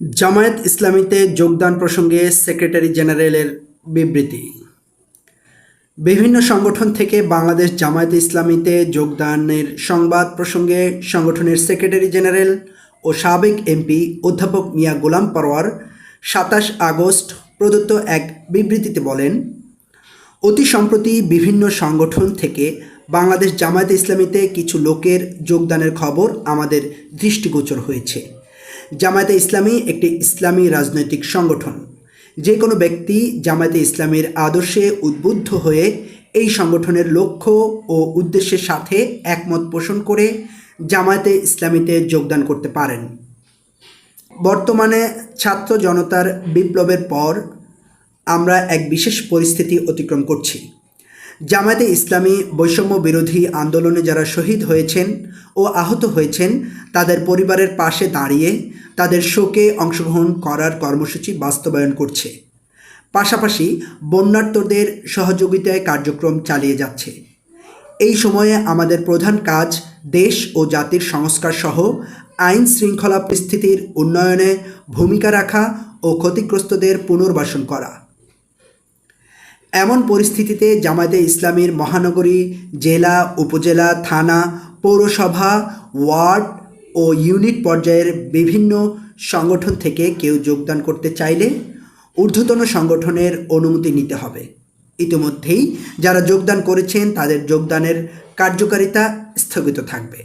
জামায়াত ইসলামীতে যোগদান প্রসঙ্গে সেক্রেটারি জেনারেলের বিবৃতি। বিভিন্ন সংগঠন থেকে বাংলাদেশ জামায়াতে ইসলামীতে যোগদানের সংবাদ প্রসঙ্গে সংগঠনের সেক্রেটারি জেনারেল ও সাবেক এমপি অধ্যাপক মিয়া গোলাম পরোয়ার সাতাশ আগস্ট প্রদত্ত এক বিবৃতিতে বলেন, অতি সম্প্রতি বিভিন্ন সংগঠন থেকে বাংলাদেশ জামায়াতে ইসলামীতে কিছু লোকের যোগদানের খবর আমাদের দৃষ্টিগোচর হয়েছে। জামায়াতে ইসলামী একটি ইসলামী রাজনৈতিক সংগঠন। যে কোনো ব্যক্তি জামায়াতে ইসলামীর আদর্শে উদ্বুদ্ধ হয়ে এই সংগঠনের লক্ষ্য ও উদ্দেশ্যের সাথে একমত পোষণ করে জামায়াতে ইসলামীতে যোগদান করতে পারেন। বর্তমানে ছাত্র জনতার বিপ্লবের পর আমরা এক বিশেষ পরিস্থিতি অতিক্রম করছি। জামায়াতে ইসলামী বৈষম্য বিরোধী আন্দোলনে যারা শহীদ হয়েছেন ও আহত হয়েছেন, তাদের পরিবারের পাশে দাঁড়িয়ে তাদের শোকে অংশগ্রহণ করার কর্মসূচি বাস্তবায়ন করছে। পাশাপাশি বন্যার্তদের সহযোগিতায় কার্যক্রম চালিয়ে যাচ্ছে। এই সময়ে আমাদের প্রধান কাজ দেশ ও জাতির সংস্কার সহ আইন শৃঙ্খলা পরিস্থিতির উন্নয়নে ভূমিকা রাখা ও ক্ষতিগ্রস্তদের পুনর্বাসন করা। এমন পরিস্থিতিতে জামায়াতে ইসলামীর মহানগরী, জেলা, উপজেলা, থানা, পৌরসভা, ওয়ার্ড ও ইউনিট পর্যায়ের বিভিন্ন সংগঠন থেকে কেউ যোগদান করতে চাইলে ঊর্ধ্বতন সংগঠনের অনুমতি নিতে হবে। ইতিমধ্যেই যারা যোগদান করেছেন তাদের যোগদানের কার্যকারিতা স্থগিত থাকবে।